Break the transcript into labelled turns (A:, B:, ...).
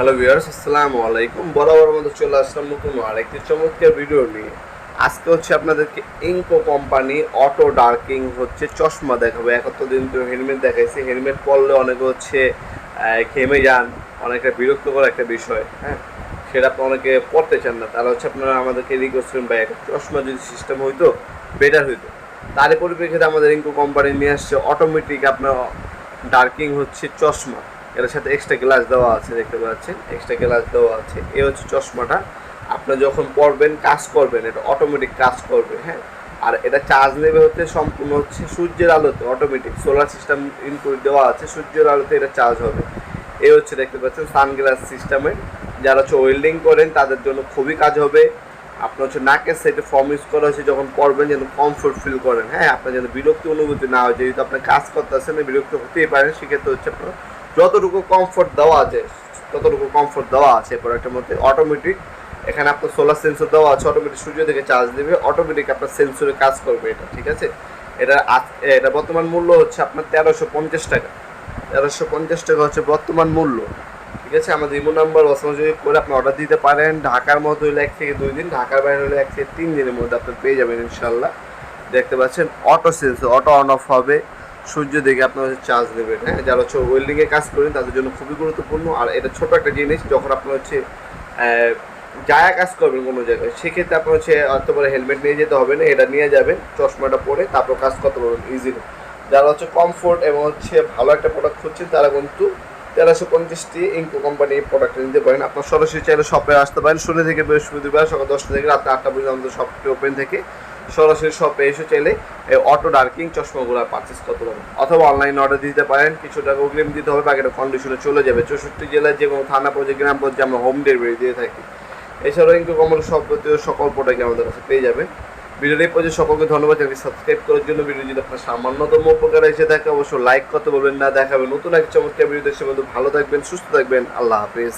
A: Hello viewers আসসালামু আলাইকুম। বরাবর মতো চলে আসলাম নতুন আরেকটি চমৎকার ভিডিও নিয়ে। আজকে হচ্ছে আপনাদেরকে ইঙ্কো কোম্পানি অটো ডার্কিং হচ্ছে চশমা দেখাবো। একাত্তর দিন তো হেলমেট দেখাইছি। হেলমেট পরলে অনেকে হচ্ছে ঘেমে যান, অনেকটা বিরক্তকর একটা বিষয় হ্যাঁ? সেটা আপনি অনেকে পড়তে চান না। তাহলে হচ্ছে আপনারা আমাদেরকে রিকোয়েস্ট করেন, ভাই চশমা যদি সিস্টেম হইতো বেটার হইতো। তারই পরিপ্রেক্ষিতে আমাদের ইনকো কোম্পানি নিয়ে আসছে অটোমেটিক আপনার ডার্কিং হচ্ছে চশমা। এটার সাথে এক্সট্রা গ্লাস দেওয়া আছে, দেখতে পাচ্ছেন? এক্সট্রা গ্লাস দেওয়া আছে। এই হচ্ছে চশমাটা। আপনি যখন পরবেন, কাজ করবেন, এটা অটোমেটিক কাজ করবে হ্যাঁ? আর এটা চার্জ নেবে হচ্ছে সম্পূর্ণ হচ্ছে সূর্যের আলোতে অটোমেটিক সোলার সিস্টেম ইনক্লুড দেওয়া আছে, সূর্যের আলোতে এটা চার্জ হবে। এই হচ্ছে দেখতে পাচ্ছেন সানগ্লাস সিস্টেমের যারা হচ্ছে ওয়েল্ডিং করেন, তাদের জন্য খুবই কাজ হবে। আপনার হচ্ছে নাকের সাইডে ফর্ম ইউজ করা হয়েছে, যখন করবেন যেন কমফোর্ট ফিল করেন হ্যাঁ? আপনার যেন বিরক্তি অনুভূতি না হয়, যেহেতু আপনার কাজ করতেছেন, বিরক্ত হতেই পারেন, সেক্ষেত্রে হচ্ছে আপনার যতটুকু কমফোর্ট দেওয়া আছে, ততটুকু কমফোর্ট দেওয়া আছে প্রোডাক্টের মধ্যে অটোমেটিক এখানে আপনার সোলার সেন্সর দেওয়া আছে অটোমেটিক সূর্য থেকে চার্জ দেবে অটোমেটিক আপনার সেন্সরে কাজ করবে এটা, ঠিক আছে? এটা এটা বর্তমান মূল্য হচ্ছে আপনার তেরোশো পঞ্চাশ টাকা। তেরোশো পঞ্চাশ টাকা হচ্ছে বর্তমান মূল্য, ঠিক আছে? আমাদের ইমো নাম্বার যোগাযোগ করে আপনি অর্ডার দিতে পারেন, ঢাকার মধ্যে হলে এক থেকে দুই দিন, ঢাকার বাইরে হলে এক থেকে তিন দিনের মধ্যে আপনি পেয়ে যাবেন ইনশাল্লাহ দেখতে পাচ্ছেন auto sensor auto on off হবে। সূর্য দেখে আপনার হচ্ছে চার্জ দেবেন হ্যাঁ? যারা হচ্ছে ওয়েল্ডিংয়ে কাজ করেন, তাদের জন্য খুবই গুরুত্বপূর্ণ। আর এটা ছোট একটা জিনিস, যখন আপনার হচ্ছে যায়া কাজ করবেন কোনো জায়গায়, সেক্ষেত্রে আপনার হচ্ছে অত বড় হেলমেট নিয়ে যেতে হবে না, এটা নিয়ে যাবেন, চশমাটা পরে তারপর কাজ করতে পারবেন ইজিলি যারা হচ্ছে কমফোর্ট এবং হচ্ছে ভালো একটা প্রোডাক্ট খুঁজছেন, তারা কিন্তু তেরোশো পঞ্চাশটি ইনকো কোম্পানি প্রোডাক্ট নিতে পারেন। আপনার সরাসরি চাইলে শপে আসতে পারেন। শনি থেকে বৃহস্পতিবার সকাল দশটা থেকে রাত আটটা পর্যন্ত আমাদের শপটি ওপেন থেকে। সরাসরি শপে এসে চাইলে এই অটো ডার্কিং চশমাগুলো পারচেস করতে পারেন। অথবা অনলাইন অর্ডার দিতে পারেন। কিছু টাকা অগ্রিম দিতে হবে, বাকিটা কন্ডিশনে চলে যাবে। চৌষট্টি জেলার যে কোনো থানা পর্যায়ে গ্রাম পর্যায়ে আমরা হোম ডেলিভারি দিয়ে থাকি। এছাড়াও কোম্পানির সব জাতীয় সকল প্রোডাক্ট আমাদের কাছে পেয়ে যাবে ভিডিওটি পর্যন্ত সকলকে ধন্যবাদ চ্যানেলটি সাবস্ক্রাইব করার জন্য। ভিডিও যদি আপনার সামান্যতম উপকার এসে থাকে, অবশ্যই লাইক করতে বলবেন না। দেখাবেন নতুন এক চমৎকার ভিডিও দেখে বন্ধু ভালো থাকবেন, সুস্থ থাকবেন। আল্লাহ হাফিজ।